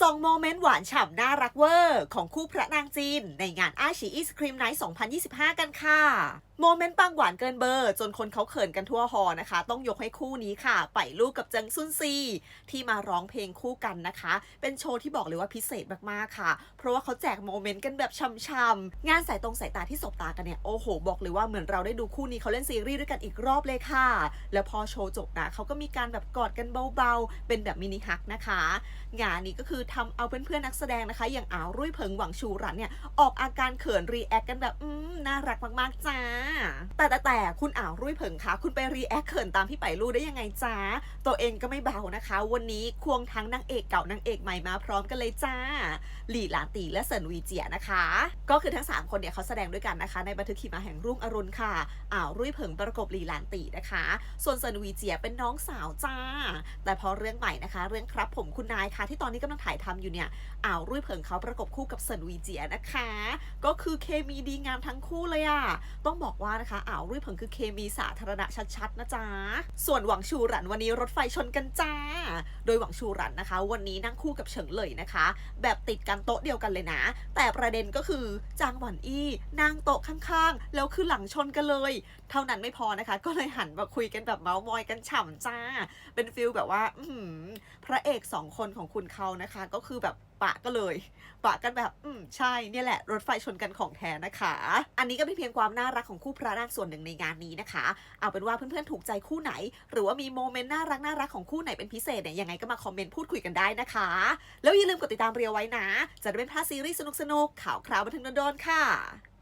ส่งโมเมนต์หวานฉ่ำน่ารักเวอร์ ของคู่พระนางจีน ในงานอาชีอีสครีมไนท์2025 กันค่ะ มเมนต์ปังหวานเกินเบอร์ จนคนเขาเขินกันทั่วฮอนะคะ ต้องยกให้คู่นี้ค่ะไปลูกกับเจิงซุนซี ที่มาร้องเพลงคู่กันนะคะ เป็นโชว์ที่บอกเลยว่าพิเศษมากๆค่ะ เพราะว่าเขาแจกโมเมนต์กันแบบช่ำๆงานสายตรงสายตาที่สบตากันเนี่ยโอ้โห บอกเลยว่าเหมือนเราได้ดูคู่นี้เขาเล่นซีรีส์ด้วยกันอีกรอบเลยค่ะ แล้วพอโชว์จบนะเขาก็มีการแบบกอดกันเบาๆ เป็นแบบมินิฮักนะคะ งานนี้ก็คือทำเอาเพื่อนๆนักแสดงนะคะ อย่างอาวรุ่ยเผิงหวังชูรันเนี่ยออกอาการเขินรีแอคกันแบบอืมน่ารักมากๆจ้าแต่แต่แต่คุณอ่าวรุ่ยเผิงคะคุณไปรีแอคเขินตามพี่ไปรู้ได้ยังไงจ้าตัวเองก็ไม่เบานะคะ วันนี้ควงทั้งนางเอกเก่านางเอกใหม่มาพร้อมกันเลยจ้า หลี่หลานตีและเซินวีเจียนะคะ ก็คือทั้ง 3 คนเนี่ยเขาแสดงด้วยกันนะคะ ในบันทึกขี่มาแห่งรุ่งอรุณค่ะอ่าวรุ่ยเผิงประกบหลี่หลานตีนะคะ ส่วนเซินวีเจียเป็นน้องสาวจ้า แต่พอเรื่องใหม่นะคะ เรื่องครับผมคุณนายค่ะ ที่ตอนนี้กำลังถ่ายทำอยู่เนี่ยอ่าวรุ่ยเผิงเขาประกบคู่กับเซินวีเจียนะคะ ก็คือเคมีดีงามทั้งคู่เลยอะต้องบอกว่า่านะคะอ่าวรุ่ยเผิงคือเคมีสาธารณะชัดๆนะจ๊ะ ส่วนหวังชูหรันวันนี้รถไฟชนกันจ้า โดยหวังชูหรันนะคะ วันนี้นั่งคู่กับเฉิงเลยนะคะ แบบติดกันโต๊ะเดียวกันเลยนะ แต่ประเด็นก็คือจางหวันอี้นั่งโต๊ะข้างๆ แล้วคือหลังชนกันเลย เท่านั้นไม่พอนะคะ ก็เลยหันมาคุยกันแบบเมาส์มอยกันฉ่ำจ้า เป็นฟิลแบบว่า อืพระเอกสองคนของคุณเขานะคะ ก็คือแบบปะก็เลยปะกันแบบ อืมใช่เนี่ยแหละ รถไฟชนกันของแท้นะคะ อันนี้ก็เป็นเพียงความน่ารักของคู่พระนางส่วนหนึ่งในงานนี้นะคะ เอาเป็นว่าเพื่อนๆถูกใจคู่ไหน หรือว่ามีโมเมนต์น่ารักน่ารักของคู่ไหนเป็นพิเศษเนี่ยยังไงก็มาคอมเมนต์พูดคุยกันได้นะคะ แล้วอย่าลืมกดติดตามเรียวไว้นะ จะได้ไม่พลาดซีรีส์สนุกๆข่าวคราวบันเทิงโดนๆค่ะ